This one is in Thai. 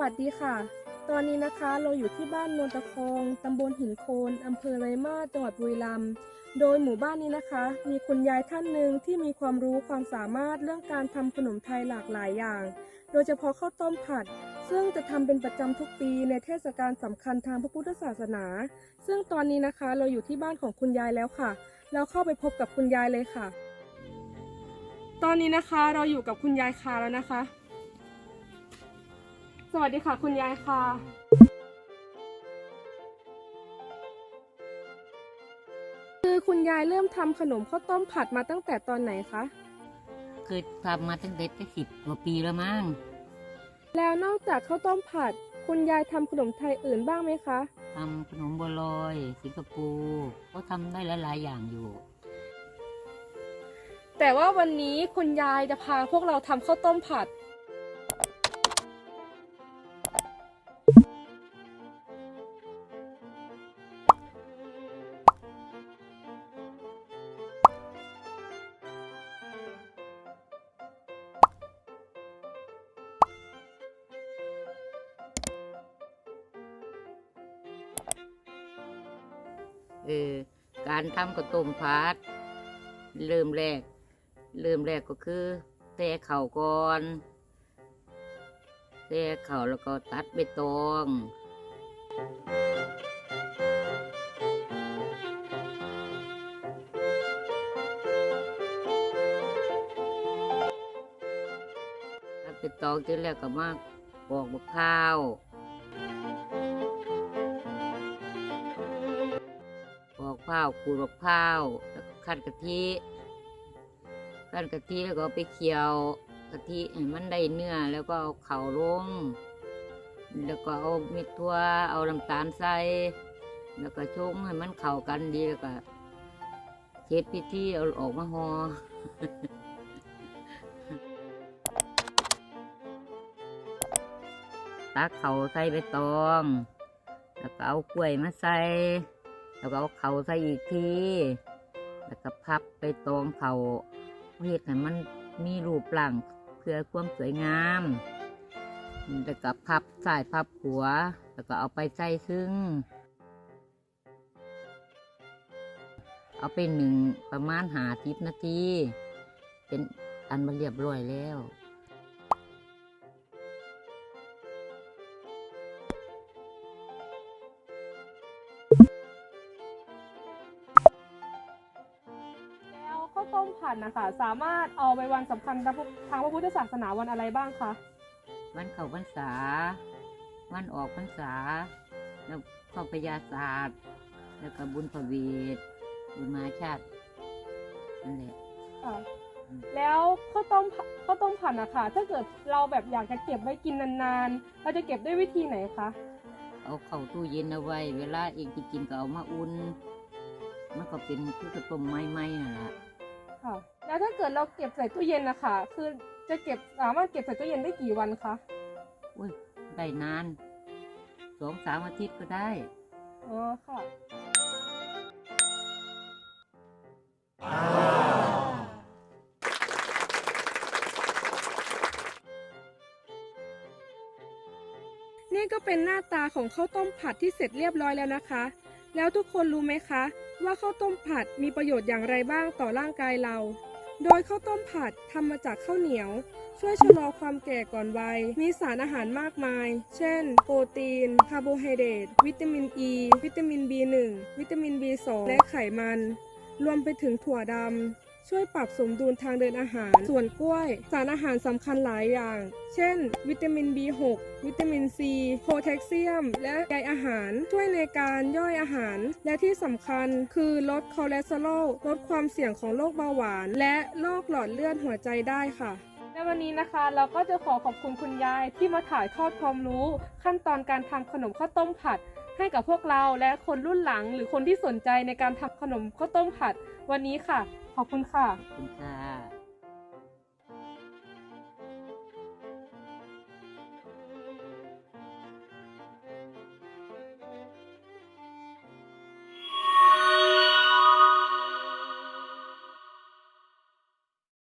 วัสดีค่ะ ตอนนี้นะคะเราอยู่ที่บ้านนนตะคองตำบลหินโคนอำเภอไรมาจังหวัดบุรีรัมย์ โดยหมู่บ้านนี้นะคะ มีคุณยายท่านหนึ่งที่มีความรู้ความสามารถเรื่องการทำขนมไทยหลากหลายอย่าง โดยเฉพาะข้าวต้มผัด ซึ่งจะทำเป็นประจำทุกปีในเทศกาลสำคัญทางพระพุทธศาสนา ซึ่งตอนนี้นะคะเราอยู่ที่บ้านของคุณยายแล้วค่ะ เราเข้าไปพบกับคุณยายเลยค่ะ ตอนนี้นะคะเราอยู่กับคุณยายคาแล้วนะคะ วัสดีค่ะ คุณยายคาคือคุณยายเริ่มทำขนมข้าวต้มผัดมาตั้งแต่ตอนไหนคะ เคยทำมาตั้งแต่สิบกว่าปีแล้วมั้ง แล้วนอกจากข้าวต้มผัด คุณยายทำขนมไทยอื่นบ้างไหมคะ ทำขนมบัวลอย สิงคโปร์ก็ทำได้หลายๆอย่างอยู่ แต่ว่าวันนี้คุณยายจะพาพวกเราทำข้าวต้มผัด เออการทำข้าวต้มผัด เริ่มแรก เริ่มแรกก็คือแช่เข่าก่อนแช่เข่าแล้วก็ตัดใบตองตัดใบตองเสร็จแล้วก็มาปอกมะพร้าว ข้าวขูดมะพร้าวแล้วก็ขั้นกะทิขั้นกะทิแล้วก็ไปเคี่ยวกะทิให้มันได้เนื้อแล้วก็เอาเข่าลง แล้วก็เอาเม็ดถั่วเอาน้ำตาลใส่ แล้วก็ชงให้มันเข้ากันดีแล้วก็เช็ดพิธีเอาออกมาหอ่อตักเขาใส่ใบตอง แล้วก็เอากล้วยมาใส่ แล้วก็เอาเขาใส่อีกที แล้วก็พับไปตองเขาเฮ็ดให้มันมีรูปร่างเพื่อความสวยงามแล้วก็พับสายพับหัว แล้วก็เอาไปใส่ซึ่ง เอาไปหนึ่งประมาณหาทิพนาที เป็นอันมาเรียบร้อยแล้ว ต้มผัดนะคะ สามารถเอาไปวันสำคัญทางพระทางพระพุทธศาสนาวันอะไรบ้างคะ วันเข้าพรรษา วันออกพรรษา แล้วเข้าพยาศาสตร์ แล้วก็บุญพระเวทบุญมาชาตินั่นแหละค่ะอืมแล้วข้าวต้มผัดข้าวต้มผัดนะคะถ้าเกิดเราแบบอยากจะเก็บไว้กินนานๆ เราจะเก็บด้วยวิธีไหนคะ เอาเข้าตู้เย็นเอาไว้ เวลาเองจะกินก็เอามาอุ่น มันก็เป็นคือกระต้มไม้ๆนั่นแหละค่ะ แล้วถ้าเกิดเราเก็บใส่ตู้เย็นนะคะคือจะเก็บสามารถเก็บใส่ตู้เย็นได้กี่วันคะอุ้ยได้นานสองสามอาทิตย์ก็ได้อ๋อค่ะนี่ก็เป็นหน้าตาของข้าวต้มผัดที่เสร็จเรียบร้อยแล้วนะคะ แล้วทุกคนรู้ไหมคะ ว่าข้าวต้มผัดมีประโยชน์อย่างไรบ้างต่อร่างกายเรา โดยข้าวต้มผัดทำมาจากข้าวเหนียว ช่วยชะลอความแก่ก่อนวัย มีสารอาหารมากมาย เช่น โปรตีน คาร์โบไฮเดรต วิตามินอ e, ีวิตามิน B1 วิตามิน B2 และไขมัน รวมไปถึงถั่วดำ ช่วยปรับสมดุลทางเดินอาหาร ส่วนกล้วย สารอาหารสำคัญหลายอย่าง เช่น วิตามิน B6 วิตามิน C โพแทสเซียม และใยอาหาร ช่วยในการย่อยอาหาร และที่สำคัญคือลดคอเลสเตอรอล ลดความเสี่ยงของโรคเบาหวาน และโรคหลอดเลือดหัวใจได้ค่ะและวันนี้นะคะเราก็จะขอขอบคุณคุณยายที่มาถ่ายทอดความรู้ ขั้นตอนการทำขนมข้าวต้มผัด ให้กับพวกเราและคนรุ่นหลังหรือคนที่สนใจในการทำขนมข้าวต้มผัดวันนี้ค่ะ ขอบคุณค่ะ ขอบคุณค่ะ